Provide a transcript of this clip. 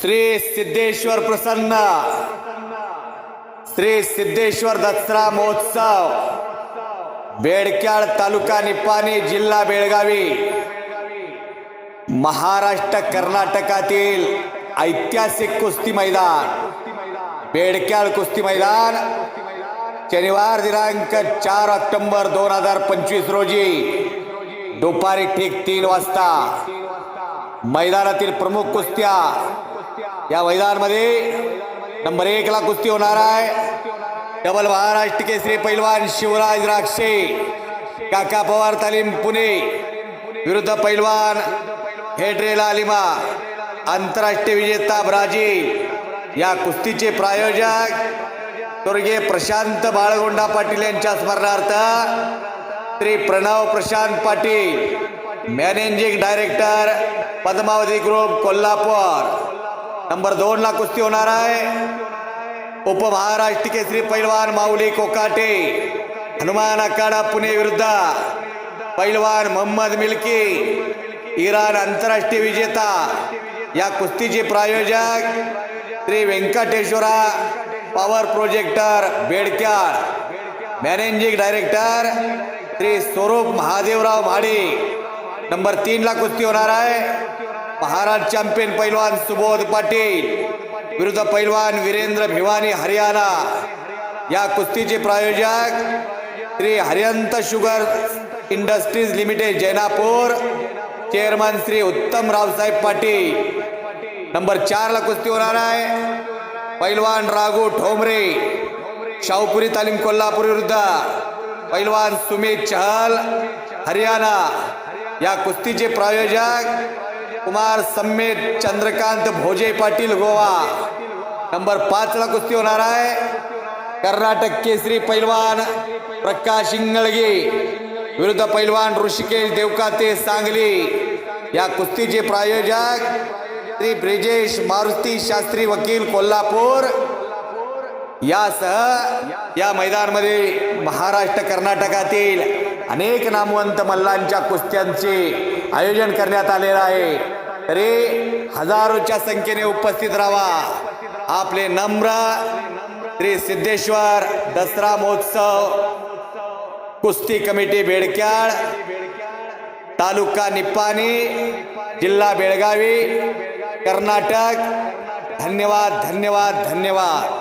श्री सिद्धेश्वर प्रसन्न. श्री सिद्धेश्वर दसरा महोत्सव. बेडक्याळ तालुका निपाणी जिल्हा बेळगावी. महाराष्ट्र कर्नाटकातील ऐतिहासिक कुस्ती मैदान. बेडक्याळ कुस्ती मैदान. शनिवार दिनांक चार ऑक्टोबर दोन हजार पंचवीस रोजी. दुपारी ठीक तीन वाजता. मैदानातील प्रमुख कुस्त्या या मैदानमध्ये नंबर एकला कुस्ती होणार आहे. डबल महाराष्ट्र केसरी पैलवान शिवराज राक्षे काका पवार तालीम पुणे विरुद्ध पैलवान हेड्रेला लिमा आंतरराष्ट्रीय विजेता ब्राझील. या कुस्तीचे प्रायोजक स्वर्गीय प्रशांत बाळगोंडा पाटील यांच्या स्मरणार्थ Shri Pranav Prashant Patil managing director Padmavati group Kolhapur. Number दोन ला कुस्ती होणार आहे. उपमहाराष्ट्र केसरी पैलवान माऊली कोकाटे हनुमान आखाडा पुणे विरुद्ध. पैलवान मोहम्मद मिल्की इराण आंतरराष्ट्रीय विजेता. या कुस्तीचे प्रायोजक Shri Venkateshwara power projector Bedkyal. Managing director Shri Swaroop Mahadevrao Mhade. Number तीनला कुस्ती होणार आहे. महाराष्ट्र चॅम्पियन पैलवान सुबोध पाटील विरुद्ध पैलवान वीरेंद्र भिवानी हरियाणा। या कुस्तीचे प्रायोजक Shri Hariyant sugar industries limited Jainapur. Chairman Shri Uttam Raosaheb Patil. Number चारला कुस्ती होणार आहे। पैलवान राघू ठोंबरे। शाहपुरी तालीम कोल्हापूर विरुद्ध। पैलवान सुमित चहल हरियाणा। या कुस्तीचे प्रायोजक कुमार समेत चंद्रकांत भोजे पाटील गोवा. नंबर पाच ला कुस्ती होणार आहे. कर्नाटक केसरी पैलवान प्रकाश इंगळगे. विरुद्ध पैलवान ऋषिकेश देवकाते सांगली. या कुस्तीचे प्रायोजक श्री ब्रिजेश मारुती शास्त्री वकील कोल्हापूर. यासह या मैदानमध्ये महाराष्ट्र कर्नाटकातील अनेक नामवंत मल्लांच्या कुस्त्यांचे आयोजन करण्यात आलेलं आहे. रे हजारोच्या संख्येने उपस्थित राहा. आपले नम्र श्री सिद्धेश्वर दसरा महोत्सव कुस्ती कमिटी बेडक्याळ तालुका निप्पाणी जिल्हा बेळगावी कर्नाटक. धन्यवाद धन्यवाद धन्यवाद.